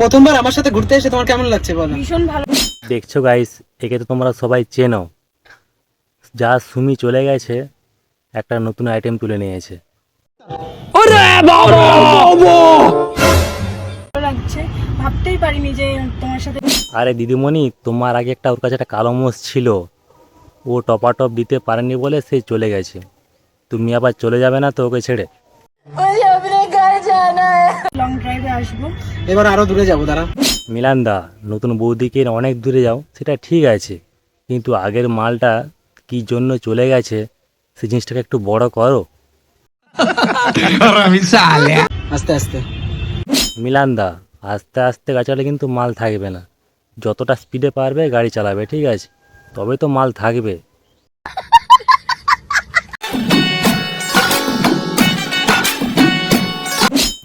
প্রথমবার আমার সাথে ঘুরতে এসে তোমার কেমন লাগছে বলো? ভীষণ ভালো। দেখছ গাইস একে তো তোমরা সবাই চেনো। যা সুমি চলে গেছে একটা নতুন আইটেম তুলে নিয়েছে। লাগছে ভাবতেই পারিনি যে তোমার সাথে আরে দিদিমণি তোমার আগে একটা ওর কাছে একটা কালো মোষ ছিল। ও টপাটপ দিতে পারেনি বলে সে চলে গেছে। তুমি আবার চলে যাবে না তো ওকে ছেড়ে? লং ড্রাইভে আসব। এবার আরও দূরে যাব দাঁড়া। মিলান্দা নতুন বৌদিকে অনেক দূরে যাও সেটা ঠিক আছে। কিন্তু আগের মালটা কি জন্য চলে গেছে সেই জিনিসটাকে একটু বড় করো। আস্তে আস্তে। মিলান্দা আস্তে আস্তে গাছালে কিন্তু মাল থাকবে না। যতটা স্পিডে পারবে গাড়ি চালাবে ঠিক আছে? তবে তো মাল থাকবে।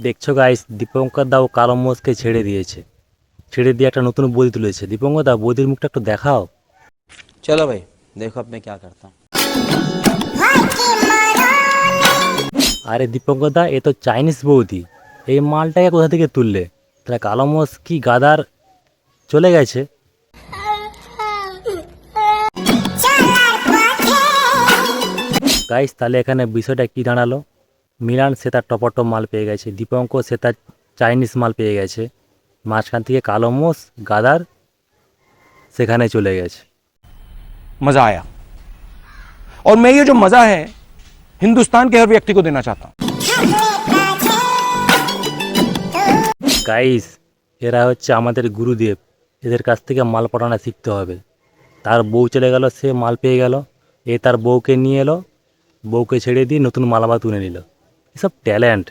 দেখছ গাইস দীপঙ্কর দাও কালো ছেড়ে দিয়েছে। ছেড়ে দিয়ে একটা নতুন বদি তুলেছে। দীপঙ্কর দা বদির মুখটা একটু দেখাও। চলো ভাই দেখো আপনি কে করতাম আরে দীপঙ্কর দা এ তো চাইনিজ বৌদি। এই মালটাকে কোথা থেকে তুললে? তাহলে কালো মোষ কি গাদার চলে গেছে? গাইস তাহলে এখানে বিষয়টা কি দাঁড়াল? মিলান সে তার টপটপ মাল পেয়ে গেছে দীপঙ্ক সে তার চাইনিজ মাল পেয়ে গেছে মাঝখান থেকে কালো মোষ গাদার সেখানে চলে গেছে मजा आया और मैं ये जो मजा है हिंदुस्तान के हर व्यक्ति को देना चाहता हूं গাইস এরা হচ্ছে আমাদের গুরুদেব এদের কাছ থেকে মাল পড়ানো শিখতে হবে তার বউ চলে গেল সে মাল পেয়ে গেল এ তার বউকে নিয়ে এলো বউকে ছেড়ে দিয়ে নতুন মাল আবার তুলে নিল এসব ট্যালেন্ট।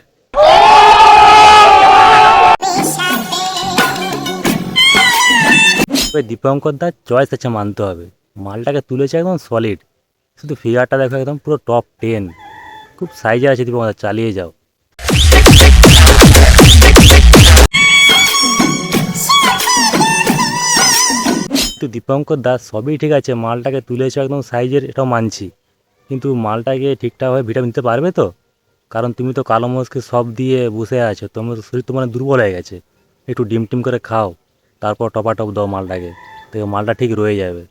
দীপঙ্কর দার চয়েস আছে মানতে হবে। মালটাকে তুলেছে একদম সলিড শুধু ফিগারটা দেখো একদম পুরো টপ টেন খুব সাইজে আছে দীপঙ্কর দা, চালিয়ে যাও। কিন্তু দীপঙ্কর দাস সবই ঠিক আছে, মালটাকে তুলেছে একদম সাইজের এটাও মানছি। কিন্তু মালটাকে ঠিকঠাকভাবে ভিটামিন দিতে পারবে তো? কারণ তুমি তো কালো মরিচকে সব দিয়ে বসে আছো তোমার তো শরীর তো মানে দুর্বল হয়ে গেছে। একটু ডিম টিম করে খাও তারপর টপা টপ দাও মালটাকে তো মালটা ঠিক রয়ে যাবে।